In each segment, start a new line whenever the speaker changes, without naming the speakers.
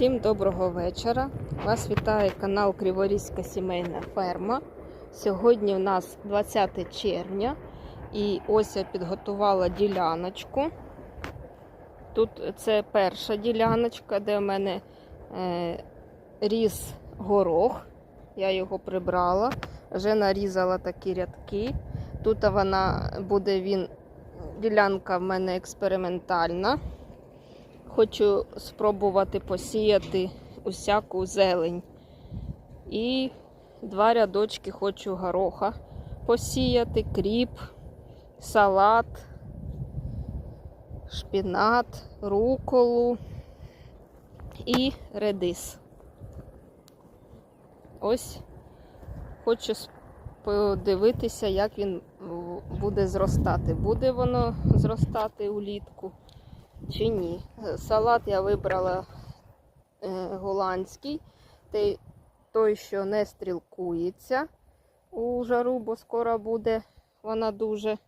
Всім доброго вечора. Вас вітає канал Криворізька сімейна ферма. Сьогодні в нас 20 червня і ось я підготувала діляночку. Тут це перша діляночка, де в мене е, ріс горох. Я його прибрала, вже нарізала такі рядки. Тут вона буде він, ділянка в мене експериментальна. Хочу спробувати посіяти усяку зелень. І два рядочки хочу гороха посіяти, кріп, салат, шпінат, руколу і редис. Ось хочу подивитися, як він буде зростати. Буде воно зростати улітку чи ні. Салат я вибрала е, голландський, той, той, що не стрілкується у жару, бо скоро буде вона дуже.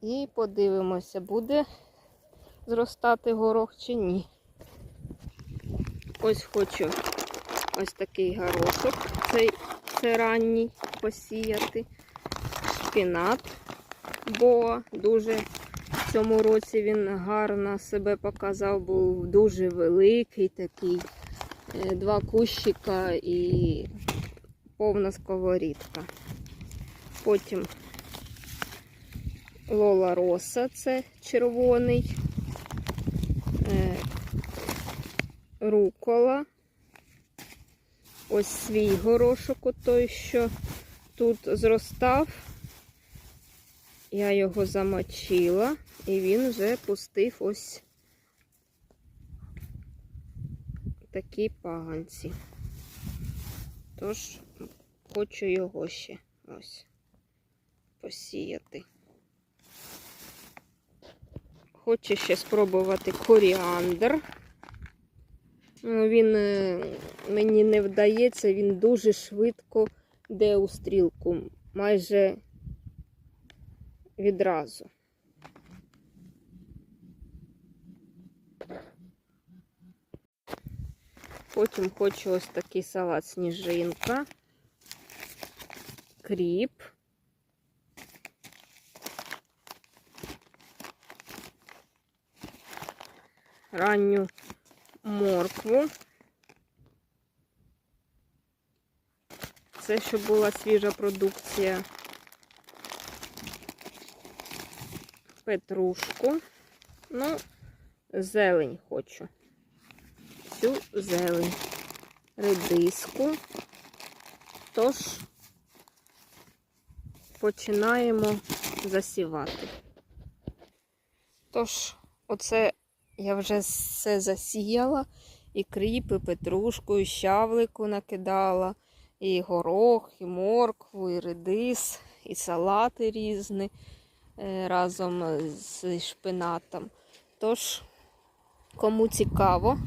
І подивимося, буде зростати горох чи ні. Ось хочу ось такий горошок, цей це ранній посіяти, шпінат, бо дуже в цьому році він гарно себе показав, був дуже великий такий. Е, Два кущика і повна сковорідка. Потім Лола Роса, це червоний, е, рукола. Ось свій горошок, той, що тут зростав. Я його замочила, і він вже пустив ось такі паганці. Тож хочу його ще ось посіяти. Хочу ще спробувати коріандр. Ну, Він е, мені не вдається, він дуже швидко йде у стрілку. Майже відразу. Потім хочу ось такий салат сніжинка, кріп. Ранню моркву. Це щоб була свіжа продукція. Петрушку. Ну, зелень хочу. Цю зелень, редиску. Тож, починаємо засівати. Тож, оце я вже все засіяла. І кріп, і петрушку, і щавлику накидала, і горох, і моркву, і редис, і салати різні. Е, разом з шпинатом. Тож, кому цікаво,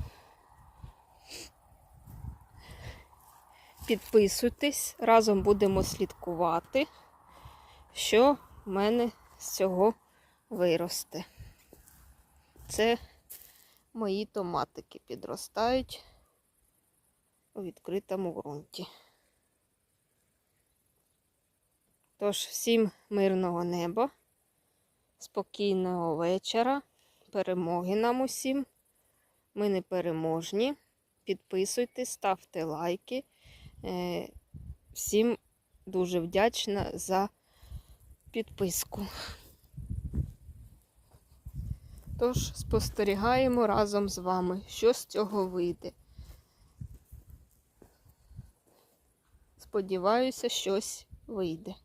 підписуйтесь, разом будемо слідкувати, що в мене з цього виросте. Це мої томатики підростають у відкритому ґрунті. Тож, всім мирного неба спокійного вечора, перемоги нам усім. Ми не переможні. Підписуйтесь, ставте лайки. Е, всім дуже вдячна за підписку. Тож, спостерігаємо разом з вами, що з цього вийде. Сподіваюся, щось вийде.